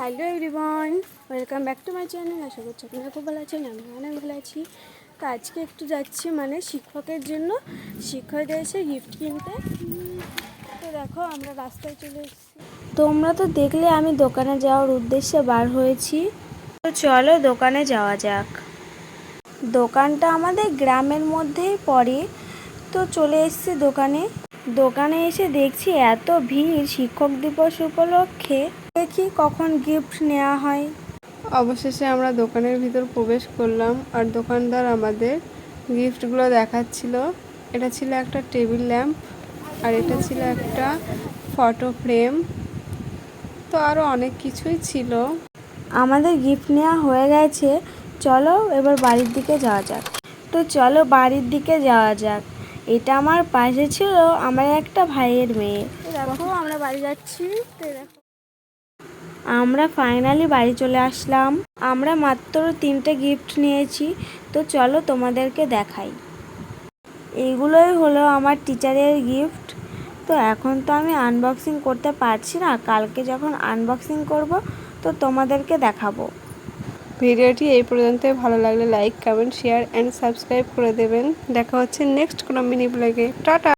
Hello everyone, welcome back to my channel. আশা করছি আপনারা খুব ভালো আছেন আমি অনেক ভালো আছি। তো আজকে একটু যাচ্ছি মানে শিক্ষকের জন্য। শিক্ষকদের এসে গিফট কিনতে। তো দেখো, আমরা রাস্তায় চলে এসেছি। তোমরা তো দেখলে আমি দোকানে যাওয়ার উদ্দেশ্যে বার হয়েছি। তো চলো দোকানে যাওয়া যাক। দোকানটা আমাদের গ্রামের মধ্যেই পড়ে। তো চলে এসেছি দোকানে। দোকানে এসে দেখছি এত ভিড় শিক্ষক দিবস উপলক্ষে। দেখি কখন গিফট নেওয়া হয়? অবশেষে আমরা দোকানের ভিতর প্রবেশ করলাম আর দোকানদার আমাদের গিফটগুলো দেখাচ্ছিল। এটা ছিল একটা টেবিল ল্যাম্প আর এটা ছিল একটা ফটো ফ্রেম তো আরও অনেক কিছুই ছিল। আমাদের গিফট নেওয়া হয়ে গেছে। চলো এবার বাড়ির দিকে যাওয়া যাক। তো চলো বাড়ির দিকে যাওয়া যাক। এটা আমার পাশে ছিল আমার একটা ভাইয়ের মেয়ে। দেখো আমরা বাড়ি যাচ্ছি। আমরা ফাইনালি বাড়ি চলে আসলাম। আমরা মাত্র তিনটে গিফট নিয়েছি। তো চলো তোমাদেরকে দেখাই। এইগুলোই হলো আমার টিচারের গিফট তো এখন তো আমি আনবক্সিং করতে পারছি না। কালকে যখন আনবক্সিং করব তো তোমাদেরকে দেখাবো। ভিডিওটি এই পর্যন্ত ভালো লাগলে like comment share and subscribe করে দেবেন। দেখা হচ্ছে নেক্সট কোনো মিনি ব্লগে টাটা!